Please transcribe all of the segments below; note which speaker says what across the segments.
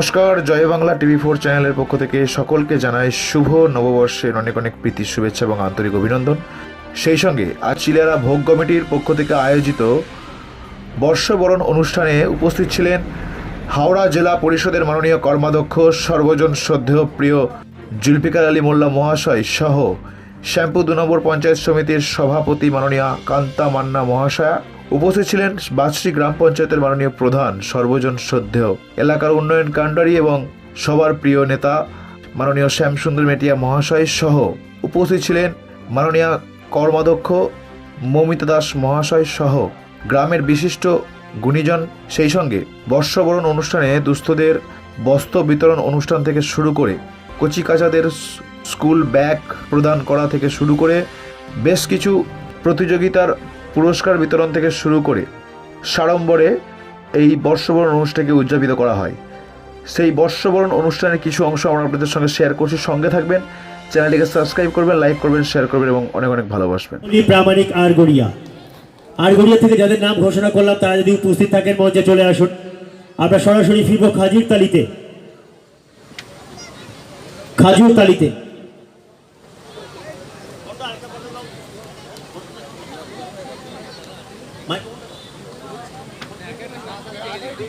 Speaker 1: নমস্কার, জয় Bangla TV four চ্যানেলের পক্ষ থেকে সকলকে জানাই শুভ নববর্ষের অনেক অনেক প্রীতি, শুভেচ্ছা এবং আন্তরিক অভিনন্দন। সেই সঙ্গে আজ চিলারা ভোগ কমিটির পক্ষ থেকে আয়োজিত বর্ষবরণ অনুষ্ঠানে উপস্থিত ছিলেন হাওড়া জেলা পরিষদের মাননীয় কর্মাধ্যক্ষ, সর্বজন শ্রদ্ধেয় প্রিয় জুলফিকার আলী মোল্লা মহাশয় সহ শ্যাম্পু দু নম্বর পঞ্চায়েত সমিতির সভাপতি মাননীয় কান্তা মান্না মহাশয়া। উপস্থিত ছিলেন বাজশ্রী গ্রাম পঞ্চায়েতের মাননীয় প্রধান সর্বজন শ্রদ্ধেয়। এলাকার উন্নয়ন কাণ্ডারী এবং সবার প্রিয় নেতা মাননীয় শ্যামসুন্দর মেটিয়া মহাশয় সহ উপস্থিত ছিলেন মাননীয় কর্মাধ্যক্ষ মমিতা দাস মহাশয় সহ গ্রামের বিশিষ্ট গুণীজন। সেই সঙ্গে বর্ষবরণ অনুষ্ঠানে দুস্থদের বস্ত্র বিতরণ অনুষ্ঠান থেকে শুরু করে কচিকাচাদের স্কুল ব্যাগ প্রদান করা থেকে শুরু করে বেশ কিছু প্রতিযোগিতার পুরস্কার বিতরণ থেকে শুরু করে সাড়ম্বরে এই বর্ষবরণ অনুষ্ঠানকে উদযাপিত করা হয়। সেই বর্ষবরণ অনুষ্ঠানের কিছু অংশ আমরা আপনাদের সঙ্গে শেয়ার করছি। সঙ্গে থাকবেন, চ্যানেলটিকে সাবস্ক্রাইব করবেন লাইক করবেন শেয়ার করবেন এবং অনেক অনেক ভালোবাসবেন।
Speaker 2: প্রামাণিক আরগড়িয়া। আরগড়িয়া থেকে যাদের নাম ঘোষণা করলাম, তারা যদি উপস্থিত থাকেন, মঞ্চে চলে আসুন। আমরা সরাসরি ফিরব খাজির তালিতে। খাজুর তালিতে।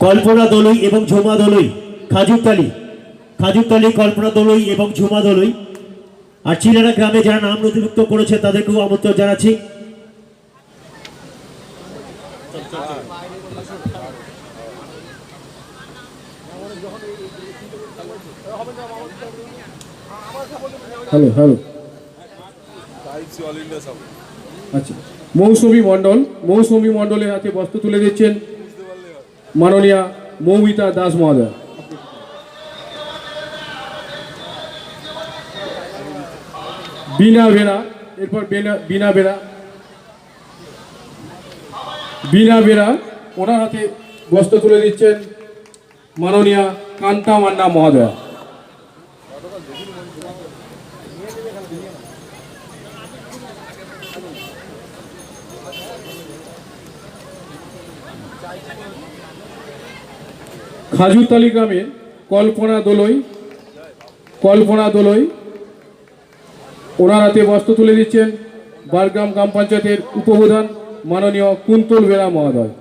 Speaker 2: কল্পনা দলই এবং ঝুমা দলই খাজুরতালি খাজুরতালি কল্পনা দলই এবং ঝুমা দলই। আর চিলারা গ্রামে যারা নাম নথিভুক্ত করেছে তাদেরকেও আমন্ত্রণ জানাচ্ছি।
Speaker 3: Hello hello. আচ্ছা। মৌসুমী মণ্ডল, মৌসুমী মণ্ডলের হাতে বস্ত্র তুলে দিচ্ছেন মাননীয়া মৌমিতা দাস মহোদয়। বিনা বেরা এরপর বেনা বেরা বিনা বেরা ওনার হাতে বস্ত্র তুলে দিচ্ছেন মাননীয়া কান্তা মান্না মহোদয়। খাজুরতালি গ্রামের কল্পনা দোলই কল্পনা দোলই। ওনার হাতে বস্ত্র তুলে দিচ্ছেন বারগ্রাম গ্রাম পঞ্চায়েতের উপপ্রধান মাননীয় কুন্তল বেরা মহোদয়।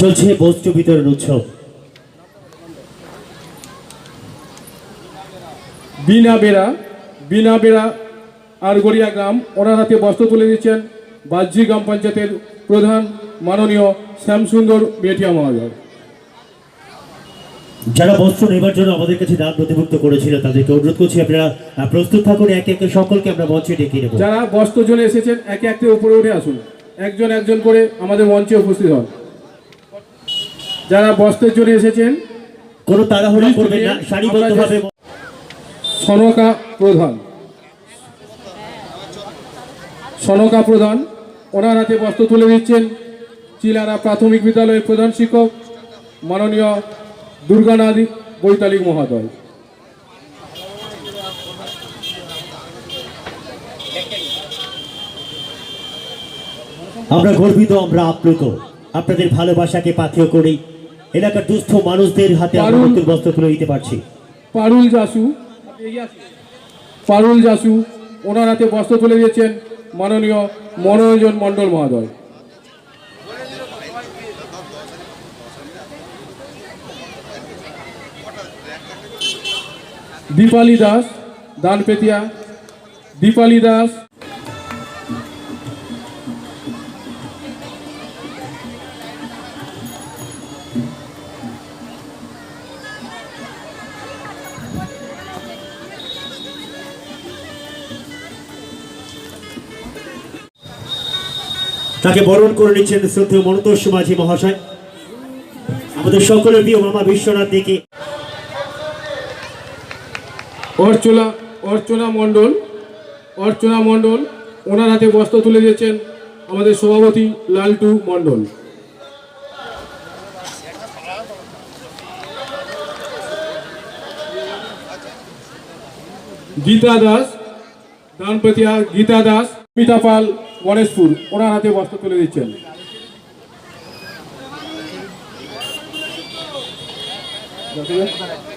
Speaker 2: চলছে বস্ত্র বিতরণ উৎসব।
Speaker 3: বিনা বেড়া বিনা বেরা আরগড়িয়া গ্রাম ওনার হাতে বস্ত্র তুলে দিচ্ছেন বাহ্যিক গ্রাম পঞ্চায়েতের প্রধান মাননীয় শ্যামসুন্দর বেটিয়া মহোদয়
Speaker 2: যারা বস্ত্র নেবার জন্য আমাদের কাছে নাম নথিভুক্ত করেছিল তাদেরকে অনুরোধ করছি আপনারা প্রস্তুত থাকুন একে একে সকলকে আমরা মঞ্চে ডেকে নেব।
Speaker 3: যারা বস্ত্র জন্য এসেছেন একে একে উপরে উঠে আসুন। একজন একজন করে আমাদের মঞ্চে উপস্থিত হন। যারা বস্ত্রের জন্য এসেছেন
Speaker 2: কোনো তাড়াহুড়া করবেন না সারিবদ্ধভাবে
Speaker 3: সনকা প্রধান। সনকা প্রধান ওনার হাতে বস্ত্র তুলে দিচ্ছেন চিলারা প্রাথমিক বিদ্যালয়ের প্রধান শিক্ষক মাননীয় দুর্গানাথ বৈতালিক মহোদয়।
Speaker 2: আমরা গর্বিত আমরা আপ্লুত। আপনাদের ভালোবাসাকে পাথেয় করেই এলাকার দুস্থ মানুষদের হাতে আমরা নতুন বস্ত্র তুলে দিতে পারছি।
Speaker 3: পারুল জাসু পারুল জাসু ওনার হাতে বস্ত্র তুলে দিয়েছেন মাননীয় মনোরঞ্জন মণ্ডল মহোদয়। দীপালি দাস, দানপেতিয়া। দীপালি দাস।
Speaker 2: তাকে বরণ করে নিচ্ছেন শ্রদ্ধেয় মনতোষ মাঝি মহাশয়। আমাদের সকলের প্রিয় মামা বিশ্বনাথ দিকে।
Speaker 3: অর্চনা অর্চনা মণ্ডল অর্চনা মণ্ডল, ওনার হাতে বস্ত্র তুলে দিয়েছেন আমাদের সভাপতি লালটু মণ্ডল। গীতা দাস দানপতিয়া গীতা দাস মিতা পাল গণেশপুর ওনার হাতে বস্ত্র তুলে দিচ্ছেন আছে?